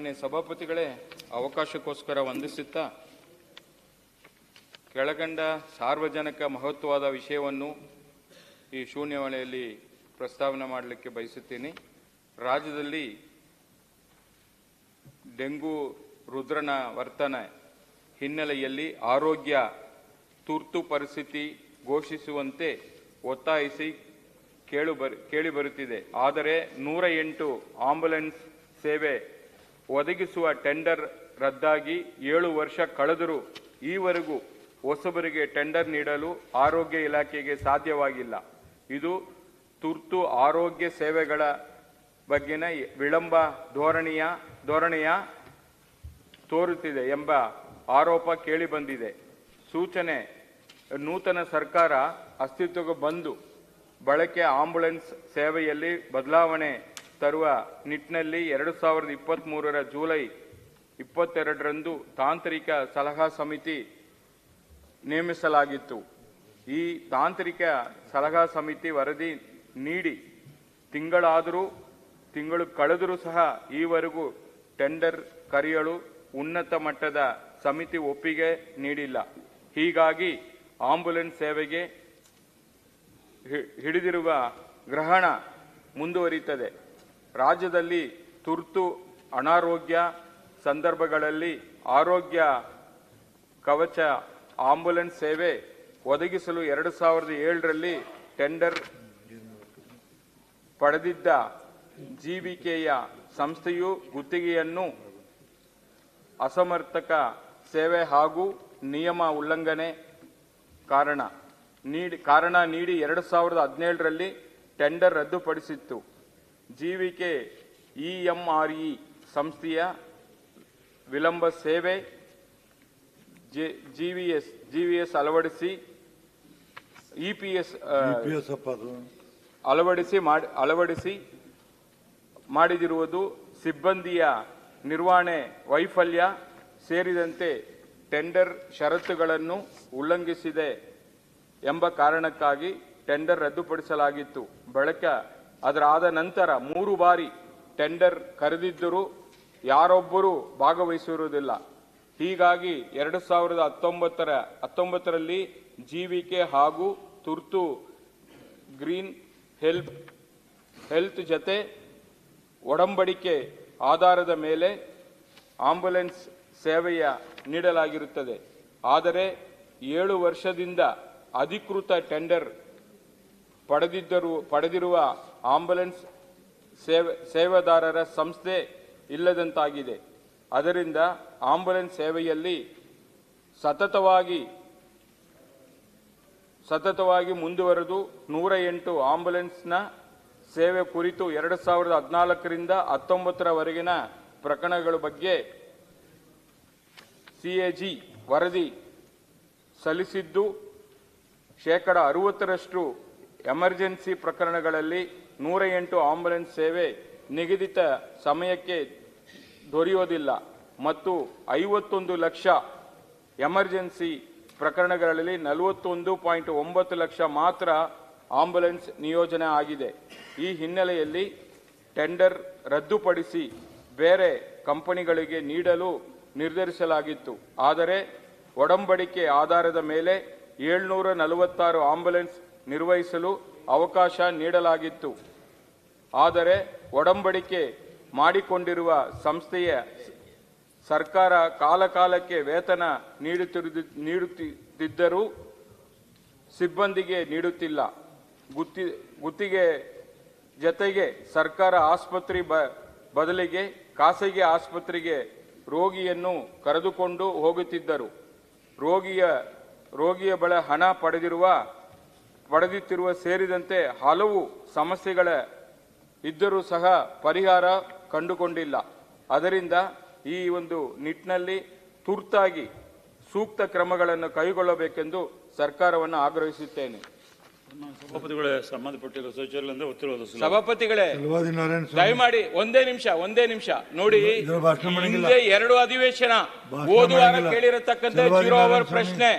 ಸನ್ಮಾನ್ಯ ಸಭಾಪತಿಗಳೇ ಅವಕಾಶಕ್ಕೋಸ್ಕರ ವಂದಿಸುತ್ತಾ ಕೆಳಕಂಡ ಸಾರ್ವಜನಿಕ ಮಹತ್ವವಾದ ವಿಷಯವನ್ನು ಈ ಶೂನ್ಯವೇಳೆಯಲ್ಲಿ ಪ್ರಸ್ತಾವನೆ ಮಾಡಲಿಕ್ಕೆ ಬಯಸುತ್ತೇನೆ. ರಾಜ್ಯದಲ್ಲಿ ಡೆಂಗು, ರುದ್ರನ ವರ್ತನೆ ಹಿನ್ನೆಲೆಯಲ್ಲಿ ಆರೋಗ್ಯ ತುರ್ತು ಪರಿಸ್ಥಿತಿ ಘೋಷಿಸುವಂತೆ ಒತ್ತಾಯಿಸಿ ಕೇಳು ಬರ್, ಕೇಳಿ ಬರುತ್ತಿದೆ. ಆದರೆ ನೂರ ಎಂಟು ಆಂಬ್ಯುಲೆನ್ಸ್ ಸೇವೆ ಒದಗಿಸುವ ಟೆಂಡರ್ ರದ್ದಾಗಿ ಏಳು ವರ್ಷ ಕಳೆದರೂ ಈವರೆಗೂ ಹೊಸಬರಿಗೆ ಟೆಂಡರ್ ನೀಡಲು ಆರೋಗ್ಯ ಇಲಾಖೆಗೆ ಸಾಧ್ಯವಾಗಿಲ್ಲ. ಇದು ತುರ್ತು ಆರೋಗ್ಯ ಸೇವೆಗಳ ಬಗ್ಗಿನ ವಿಳಂಬ ಧೋರಣೆಯ ಧೋರಣೆಯ ತೋರುತ್ತಿದೆ ಎಂಬ ಆರೋಪ ಕೇಳಿಬಂದಿದೆ. ಸೂಚನೆ, ನೂತನ ಸರ್ಕಾರ ಅಸ್ತಿತ್ವಕ್ಕೆ ಬಂದು ಬಳಕೆ ಆಂಬುಲೆನ್ಸ್ ಸೇವೆಯಲ್ಲಿ ಬದಲಾವಣೆ ತರುವ ನಿಟ್ಟಿನಲ್ಲಿ ಎರಡು ಸಾವಿರದ ಇಪ್ಪತ್ತ್ಮೂರರ ಜುಲೈ ಇಪ್ಪತ್ತೆರಡರಂದು ತಾಂತ್ರಿಕ ಸಲಹಾ ಸಮಿತಿ ನೇಮಿಸಲಾಗಿತ್ತು. ಈ ತಾಂತ್ರಿಕ ಸಲಹಾ ಸಮಿತಿ ವರದಿ ನೀಡಿ ತಿಂಗಳಾದರೂ, ತಿಂಗಳು ಕಳೆದರೂ ಸಹ ಈವರೆಗೂ ಟೆಂಡರ್ ಕರೆಯಲು ಉನ್ನತ ಮಟ್ಟದ ಸಮಿತಿ ಒಪ್ಪಿಗೆ ನೀಡಿಲ್ಲ. ಹೀಗಾಗಿ ಆಂಬ್ಯುಲೆನ್ಸ್ ಸೇವೆಗೆ ಹಿಡಿದಿರುವ ಗ್ರಹಣ ಮುಂದುವರಿಯುತ್ತದೆ. ರಾಜ್ಯದಲ್ಲಿ ತುರ್ತು ಅನಾರೋಗ್ಯ ಸಂದರ್ಭಗಳಲ್ಲಿ ಆರೋಗ್ಯ ಕವಚ ಆಂಬ್ಯುಲೆನ್ಸ್ ಸೇವೆ ಒದಗಿಸಲು ಎರಡು ಸಾವಿರದ ಏಳರಲ್ಲಿ ಟೆಂಡರ್ ಪಡೆದಿದ್ದ ಜೀವಿಕೆಯ ಸಂಸ್ಥೆಯು ಗುತ್ತಿಗೆಯನ್ನು ಅಸಮರ್ಥಕ ಸೇವೆ ಹಾಗೂ ನಿಯಮ ಉಲ್ಲಂಘನೆ ಕಾರಣ ನೀಡಿ ಕಾರಣ ನೀಡಿ ಎರಡು ಸಾವಿರದ ಹದಿನೇಳರಲ್ಲಿ ಟೆಂಡರ್ ರದ್ದುಪಡಿಸಿತ್ತು. ಜೀವಿಕೆ ಇಎಂಆರ್ಇ ಸಂಸ್ಥೆಯ ವಿಳಂಬ ಸೇವೆ ಜಿವಿಎಸ್ ಜಿವಿಎಸ್ ಅಳವಡಿಸಿ ಇಪಿಎಸ್ ಪಿ ಎಸ್ ಅಳವಡಿಸಿ ಮಾಡಿ ಅಳವಡಿಸಿ ಮಾಡಿದಿರುವುದು ಸಿಬ್ಬಂದಿಯ ನಿರ್ವಹಣೆ ವೈಫಲ್ಯ ಸೇರಿದಂತೆ ಟೆಂಡರ್ ಷರತ್ತುಗಳನ್ನು ಉಲ್ಲಂಘಿಸಿದೆ ಎಂಬ ಕಾರಣಕ್ಕಾಗಿ ಟೆಂಡರ್ ರದ್ದುಪಡಿಸಲಾಗಿತ್ತು. ಬಳಿಕ ಅದರಾದ ನಂತರ ಮೂರು ಬಾರಿ ಟೆಂಡರ್ ಕರೆದಿದ್ದರೂ ಯಾರೊಬ್ಬರೂ ಭಾಗವಹಿಸಿರುವುದಿಲ್ಲ. ಹೀಗಾಗಿ ಎರಡು ಸಾವಿರದ ಹತ್ತೊಂಬತ್ತರ, ಹತ್ತೊಂಬತ್ತರಲ್ಲಿ ಜೀವಿಕೆ ಹಾಗೂ ತುರ್ತು ಗ್ರೀನ್ ಹೆಲ್ಪ್ ಹೆಲ್ತ್ ಜತೆ ಒಡಂಬಡಿಕೆ ಆಧಾರದ ಮೇಲೆ ಆಂಬ್ಯುಲೆನ್ಸ್ ಸೇವೆಯ ನೀಡಲಾಗಿರುತ್ತದೆ. ಆದರೆ ಏಳು ವರ್ಷದಿಂದ ಅಧಿಕೃತ ಟೆಂಡರ್ ಪಡೆದಿದ್ದರೂ, ಪಡೆದಿರುವ ಆಂಬ್ಯುಲೆನ್ಸ್ ಸೇವೆ, ಸೇವೆದಾರರ ಸಂಸ್ಥೆ ಇಲ್ಲದಂತಾಗಿದೆ. ಅದರಿಂದ ಆಂಬ್ಯುಲೆನ್ಸ್ ಸೇವೆಯಲ್ಲಿ ಸತತವಾಗಿ ಸತತವಾಗಿ ಮುಂದುವರೆದು ನೂರ ಎಂಟು ಆಂಬ್ಯುಲೆನ್ಸ್ನ ಸೇವೆ ಕುರಿತು ಎರಡು ಸಾವಿರದ ಹದಿನಾಲ್ಕರಿಂದ ಹತ್ತೊಂಬತ್ತರವರೆಗಿನ ಪ್ರಕರಣಗಳ ಬಗ್ಗೆ ಸಿಎಜಿ ವರದಿ ಸಲ್ಲಿಸಿದ್ದು, ಶೇಕಡ ಅರುವತ್ತರಷ್ಟು ಎಮರ್ಜೆನ್ಸಿ ಪ್ರಕರಣಗಳಲ್ಲಿ ನೂರ ಎಂಟು ಆಂಬ್ಯುಲೆನ್ಸ್ ಸೇವೆ ನಿಗದಿತ ಸಮಯಕ್ಕೆ ದೊರೆಯೋದಿಲ್ಲ ಮತ್ತು ಐವತ್ತೊಂದು ಲಕ್ಷ ಎಮರ್ಜೆನ್ಸಿ ಪ್ರಕರಣಗಳಲ್ಲಿ ನಲವತ್ತೊಂದು ಪಾಯಿಂಟ್ ಒಂಬತ್ತು ಲಕ್ಷ ಮಾತ್ರ ಆಂಬ್ಯುಲೆನ್ಸ್ ನಿಯೋಜನೆ ಆಗಿದೆ. ಈ ಹಿನ್ನೆಲೆಯಲ್ಲಿ ಟೆಂಡರ್ ರದ್ದುಪಡಿಸಿ ಬೇರೆ ಕಂಪನಿಗಳಿಗೆ ನೀಡಲು ನಿರ್ಧರಿಸಲಾಗಿತ್ತು. ಆದರೆ ಒಡಂಬಡಿಕೆ ಆಧಾರದ ಮೇಲೆ ಏಳ್ನೂರ ನಲವತ್ತಾರು ಆಂಬ್ಯುಲೆನ್ಸ್ ನಿರ್ವಹಿಸಲು ಅವಕಾಶ ನೀಡಲಾಗಿತ್ತು. ಆದರೆ ಒಡಂಬಡಿಕೆ ಮಾಡಿಕೊಂಡಿರುವ ಸಂಸ್ಥೆಯ ಸರ್ಕಾರ ಕಾಲಕಾಲಕ್ಕೆ ವೇತನ ನೀಡುತ್ತಿರು ನೀಡುತ್ತಿದ್ದರೂ ಸಿಬ್ಬಂದಿಗೆ ನೀಡುತ್ತಿಲ್ಲ. ಗುತ್ತಿ, ಗುತ್ತಿಗೆ ಜತೆಗೆ ಸರ್ಕಾರ ಆಸ್ಪತ್ರೆ ಬ, ಬದಲಿಗೆ ಖಾಸಗಿ ಆಸ್ಪತ್ರೆಗೆ ರೋಗಿಯನ್ನು ಕರೆದುಕೊಂಡು ಹೋಗುತ್ತಿದ್ದರು. ರೋಗಿಯ ರೋಗಿಯ ಬಳ ಹಣ ಪಡೆದಿರುವ ಪಡೆದಿತ್ತಿರುವ ಸೇರಿದಂತೆ ಹಲವು ಸಮಸ್ಯೆಗಳ ಇದ್ದರೂ ಸಹ ಪರಿಹಾರ ಕಂಡುಕೊಂಡಿಲ್ಲ. ಅದರಿಂದ ಈ ಒಂದು ನಿಟ್ಟಿನಲ್ಲಿ ತುರ್ತಾಗಿ ಸೂಕ್ತ ಕ್ರಮಗಳನ್ನು ಕೈಗೊಳ್ಳಬೇಕೆಂದು ಸರ್ಕಾರವನ್ನು ಆಗ್ರಹಿಸುತ್ತೇನೆ. ಸಭಾಪತಿಗಳೇ ಸಂಬಂಧಪಟ್ಟಿರೋ ಸಚಿವರಿಂದ. ಸಭಾಪತಿಗಳೇ ದಯಮಾಡಿ ಒಂದೇ ನಿಮಿಷ ಒಂದೇ ನಿಮಿಷ. ನೋಡಿ ಹಿಂದೆ ಎರಡು ಅಧಿವೇಶನ ಓದುವಾಗ ಕೇಳಿರತಕ್ಕಂತ. ಕೇಳಿರತಕ್ಕಂಥ ಜೀರೋ ಅವರ್ ಪ್ರಶ್ನೆ.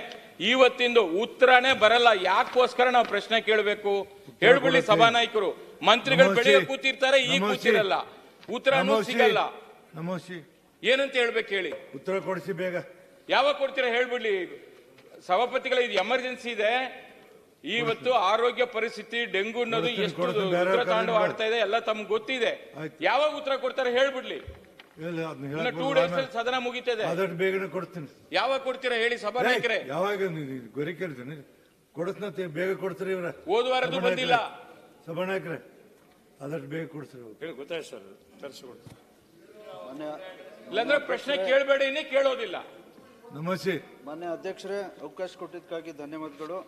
ಇವತ್ತಿಂದು ಉತ್ತರನೇ ಬರಲ್ಲ. ಯಾಕೋಸ್ಕರ ನಾವು ಪ್ರಶ್ನೆ ಕೇಳಬೇಕು? ಹೇಳ್ಬಿಡಿ ಸಭಾ ಸಭಾನಾಯಕರು. ಮಂತ್ರಿಗಳು. ಬೆಳಿಗ್ಗೆ ಕೂತಿರ್ತಾರೆ ಈ. ಕೂತಿರಲ್ಲ. ಉತ್ತರನೂ ಸಿಗಲ್ಲ. ಏನಂತ ಹೇಳ್ಬೇಕು ಹೇಳಿ? ಉತ್ತರ ಕೊಡಿಸಿ ಬೇಗ. ಯಾವಾಗ ಕೊಡ್ತೀರಾ ಹೇಳ್ಬಿಡ್ಲಿ. ಸಭಾಪತಿಗಳ ಇದು ಎಮರ್ಜೆನ್ಸಿ ಇದೆ. ಇವತ್ತು ಆರೋಗ್ಯ ಪರಿಸ್ಥಿತಿ ಡೆಂಗು ಅನ್ನೋದು ಎಷ್ಟು ಉತ್ತರ ಕಡೆ ತಾಂಡವ ಆಡ್ತಾ ಇದೆ ಎಲ್ಲ ತಮ್ಗೆ ಗೊತ್ತಿದೆ. ಯಾವಾಗ ಉತ್ತರ ಕೊಡ್ತಾರೆ ಹೇಳ್ಬಿಡ್ಲಿ. ಟೂ ಡೇಸ್ ಅಲ್ಲಿ ಸದನ ಮುಗಿತದೆ. ಅದಷ್ಟು ಬೇಗನೆ ಕೊಡ್ತೀನಿ. ಯಾವಾಗ ಕೊಡ್ತೀರಾ ಹೇಳಿ ಸಭಾ ನಾಯಕರೇ? ಯಾವಾಗ ಗೊರಿ ಕೇಳ್ತೀನಿ ಕೊಡತ್ನಂತೆ ಬೇಗ ಕೊಡ್ತೀರಿ ಇವ್ರ? ಹೋದ ವಾರದ್ದು ಬಂದಿಲ್ಲ. ಸಭಾನಾಯಕರೇ ಅದಷ್ಟು ಬೇಗ ಕೊಡ್ತೀರಿ. ಹೇಳಿ ಗೊತ್ತಾಯ್ತು ಸರ್ ತರಿಸ್ಕೊಡ್ತೀನಿ ಇಲ್ಲಂದ್ರೆ ಇಲ್ಲಾಂದ್ರೆ ಪ್ರಶ್ನೆ ಕೇಳಬೇಡಿ ಕೇಳೋದಿಲ್ಲ. ನಮಸ್ತೆ. ಮಾನ್ಯ ಅಧ್ಯಕ್ಷರೇ ಅವಕಾಶ ಕೊಟ್ಟಿದ್ದಕ್ಕಾಗಿ ಧನ್ಯವಾದಗಳು.